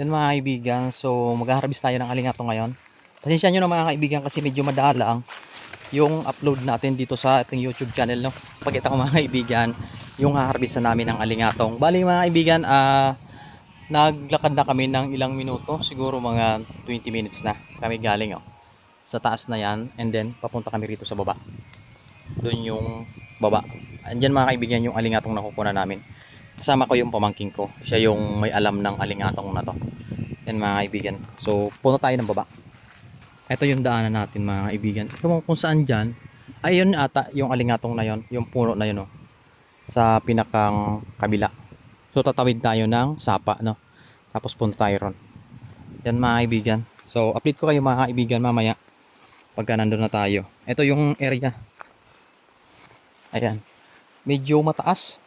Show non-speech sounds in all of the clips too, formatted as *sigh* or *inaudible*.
Yan mga kaibigan, so mag-harvest tayo ng alingato ngayon. Pasensya nyo na mga kaibigan kasi medyo madala ang yung upload natin dito sa ating YouTube channel. No? Pakita ko mga kaibigan, yung harvest na namin ng alingatong. Bali mga kaibigan, ah naglakad na kami ng ilang minuto, siguro mga 20 minutes na kami galing oh, sa taas na yan and then papunta kami rito sa baba. Doon yung baba. Andyan mga kaibigan yung alingatong nakukuha namin. Kasama ko yung pamangking ko. Siya yung may alam ng alingatong na to. Yan mga kaibigan. So, punta tayo ng baba. Ito yung daanan natin mga kaibigan. Kung, kung saan dyan, ay ata yung alingatong na yun. Yung puno na yun oh, sa pinakang kabila. So, tatawid tayo ng sapa, no? Tapos punta tayo ron. Yan mga kaibigan. So, update ko kayo mga kaibigan mamaya pagka nandun na tayo. Ito yung area. Ayan. Medyo mataas.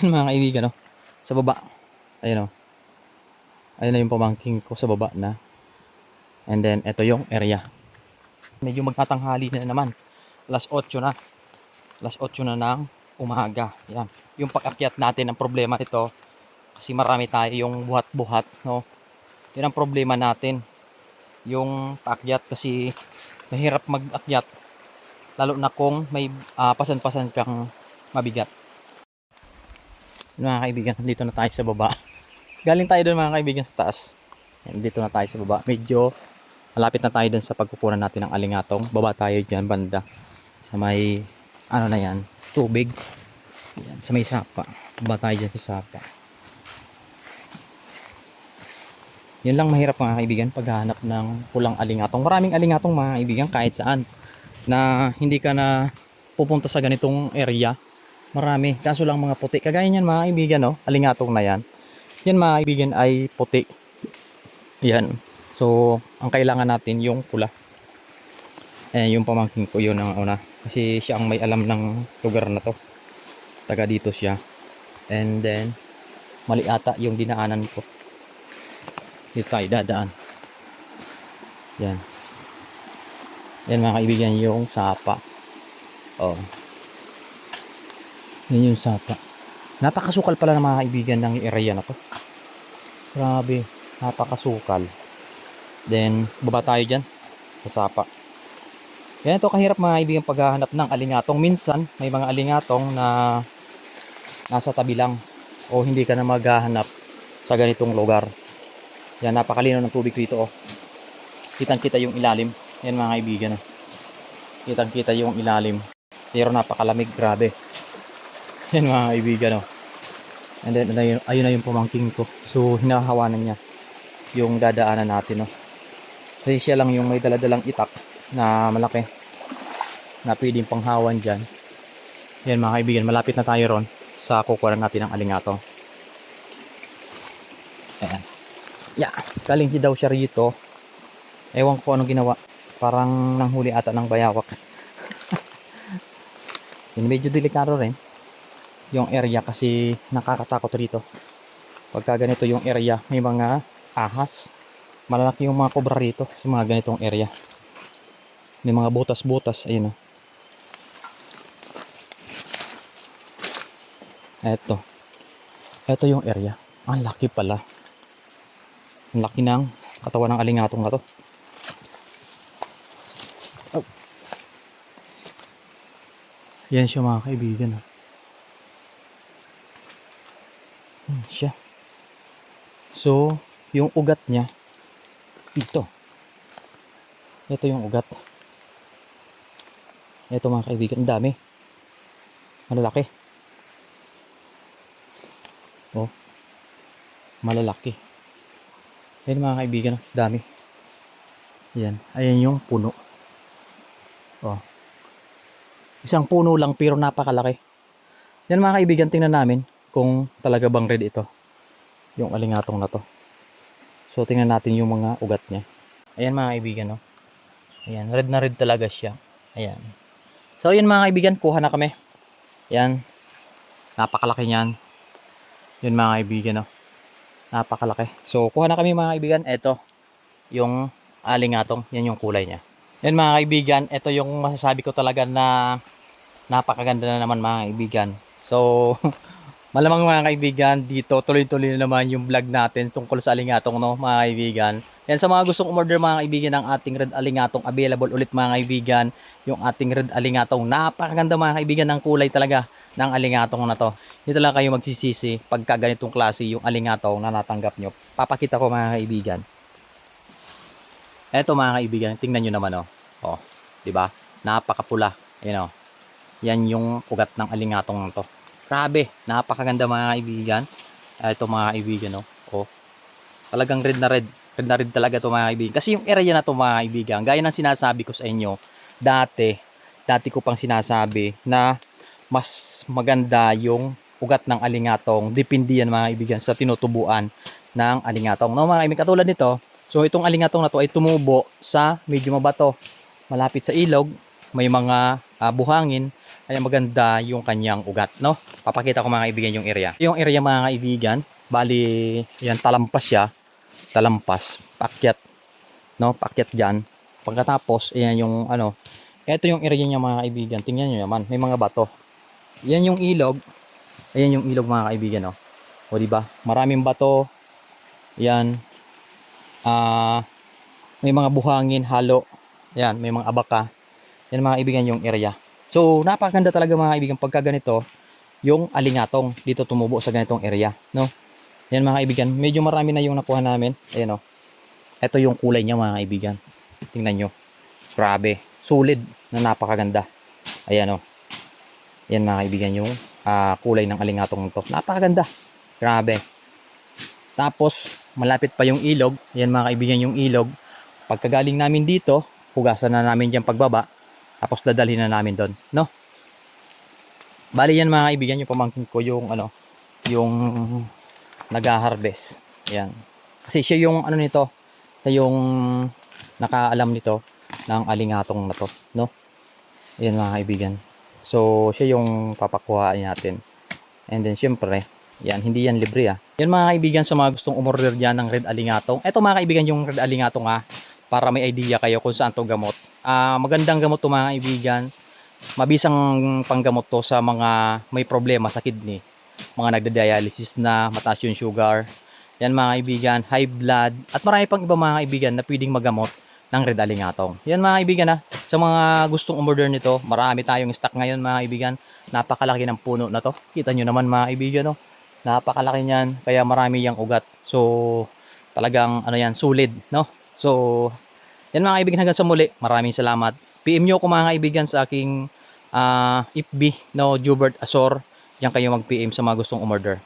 Mga kaibigan, no? Sa baba. Ayan, no? Ayan na yung pamangking ko sa baba na. And then, ito yung area. Medyo magtatanghali na naman. Alas 8 na. Alas 8 na ng umaga. Yan. Yung pag-akyat natin, ang problema ito, kasi marami tayo yung buhat-buhat, no? Yan ang problema natin. Yung paakyat kasi mahirap mag-akyat lalo na kung may ah, pasan-pasan kang mabigat. Mga kaibigan, dito na tayo sa baba. Galing tayo doon mga kaibigan sa taas. Yan, dito na tayo sa baba. Medyo malapit na tayo doon sa pagkukunan natin ng alingatong. Baba tayo dyan banda. Sa may, ano na yan, tubig. Yan, sa may sapa. Baba tayo dyan sa sapa. Yun lang mahirap mga kaibigan paghahanap ng pulang alingatong. Maraming alingatong mga kaibigan kahit saan na hindi ka na pupunta sa ganitong area. Marami. Kaso lang mga puti. Kagaya niyan mga kaibigan, no? alingatong na yan. Yan mga kaibigan ay puti. Yan. So, ang kailangan natin yung pula. Eh, yung pamangkin ko yun ang una. Kasi siya ang may alam ng lugar na to. Taga dito siya. And then, mali ata yung dinaanan ko. Dito tayo dadaan. Yan. Yan mga kaibigan yung sapa. Oh. Yan yung sapa. Napakasukal pala ng mga kaibigan ng area na to. Grabe. Napakasukal. Then, baba tayo dyan. Sa sapa. Yan ito kahirap mga kaibigan paghahanap ng alingatong. Minsan, may mga alingatong na nasa tabi lang. O hindi ka na maghahanap sa ganitong lugar. Yan, napakalino ng tubig dito. Oh. Kitang kita yung ilalim. Yan mga kaibigan. Oh. Kitang kita yung ilalim. Pero napakalamig, grabe. Yan mga kaibigan. Oh. And then, ayun, ayun na yung pamangking ko. So, hinahawanan niya yung dadaanan natin. Oh. Kasi siya lang yung may daladalang itak na malaki na pwedeng panghawan dyan. Yan mga kaibigan, malapit na tayo ron sa kukuran natin ng alingato. Ayan. Yeah, galing si daw siya rito. Ewan ko anong ginawa. Parang nanghuli ata ng bayawak. *laughs* Yan, medyo delikado rin yung area kasi nakakatakot rito. Pagka ganito yung area, may mga ahas. Malalaki yung mga kobra rito sa mga ganitong area. May mga butas-butas. Ayun o. Eto. Eto yung area. Ang laki pala. Ang laki ng katawan ng alingatong na to. Oh. Yan siya mga kaibigan. ah. Yan siya. So, yung ugat niya, ito. Ito yung ugat. Ito mga kaibigan, ang dami. Malalaki. Oh. Malalaki. Yan mga kaibigan, dami. Yan, ayan yung puno. Oh. Isang puno lang pero napakalaki. Yan mga kaibigan, tingnan namin kung talaga bang red ito. Yung alingatong na to. So tingnan natin yung mga ugat niya. Ayan mga kaibigan, no. Ayan, red na red talaga siya. Ayan. So yun mga kaibigan, kuha na kami. Ayan. Napakalaki niyan. Yun mga kaibigan, no. Napakalaki. So kuha na kami mga kaibigan. Ito yung alingatong. Yan yung kulay niya. Yan mga kaibigan, ito yung masasabi ko talaga na napakaganda na naman mga kaibigan. So *laughs* Malamang mga kaibigan, dito tuloy-tuloy na naman yung vlog natin tungkol sa alingatong no, mga kaibigan. Yan sa mga gustong umorder mga kaibigan ng ating red alingatong available ulit mga kaibigan. Yung ating red alingatong napakaganda mga kaibigan ng kulay talaga ng alingatong na to. Dito lang kayo magsisisi pagka ganitong klase yung alingatong na natanggap nyo. Papakita ko mga kaibigan. Eto mga kaibigan, tingnan nyo naman oh. Oh, 'di ba? Napakapula. Ayun oh. Yan yung ugat ng alingatong na to. Grabe, napakaganda mga kaibigan. Ito mga kaibigan oh. Oh. Talagang red na red. Red na red talaga to mga kaibigan. Kasi yung area na to mga kaibigan, gaya ng sinasabi ko sa inyo, dati, dati ko pang sinasabi na mas maganda yung ugat ng alingatong. Depende yan mga kaibigan sa tinutubuan ng alingatong. No mga kaibigan, katulad nito, so itong alingatong na to ay tumubo sa medyo mabato. Malapit sa ilog, may mga ah, buhangin, kaya maganda yung kanyang ugat, no? Papakita ko mga kaibigan yung area. Yung area mga kaibigan, bali, yan talampas siya. Talampas, pakyat, no? Pakyat dyan. Pagkatapos, ayan yung ano, ito yung area niya mga kaibigan. Tingnan nyo naman, may mga bato. Yan yung ilog. Ayan yung ilog mga kaibigan, no? O di ba? Maraming bato. Yan. Ah, may mga buhangin, halo. Yan, may mga abaka. Yan mga kaibigan yung area. So, napakaganda talaga mga kaibigan pagka ganito, yung alingatong dito tumubo sa ganitong area, no? Yan mga kaibigan, medyo marami na yung nakuha namin. Ayan o. Ito yung kulay niya mga kaibigan. Tingnan nyo. Grabe. Solid na napakaganda. Ayan o. Yan mga kaibigan yung ah, kulay ng alingatong to. Napakaganda. Grabe. Tapos, malapit pa yung ilog. Yan mga kaibigan yung ilog. Pagkagaling namin dito, hugasan na namin dyan pagbaba. Tapos dadalhin na namin doon, no? Bali yan mga kaibigan, yung pamangkin ko yung ano, yung nag-harvest. Yan. Kasi siya yung ano nito, siya yung nakaalam nito ng alingatong na to, no? Yan mga kaibigan. So, siya yung papakuha natin. And then, syempre, yan, hindi yan libre ah. Yan mga kaibigan sa mga gustong umorder dyan ng red alingatong. Ito mga kaibigan yung red alingatong ah, para may idea kayo kung saan to gamot. Ah, magandang gamot to mga kaibigan. Mabisang panggamot to sa mga may problema sa kidney. Mga nagda-dialysis na, mataas yung sugar. Yan mga kaibigan, high blood. At marami pang iba mga kaibigan na pwedeng magamot ng red alingatong. Yan mga kaibigan ha. Sa mga gustong umorder nito, marami tayong stock ngayon mga kaibigan. Napakalaki ng puno na to. Kita nyo naman mga kaibigan no. Napakalaki niyan. Kaya marami yung ugat. So, talagang ano yan, solid no. So, yan mga kaibigan hanggang sa muli. Maraming salamat. PM nyo ko mga kaibigan sa aking ah, FB no Jubert Azor. Yan kayo mag-PM sa mga gustong umorder.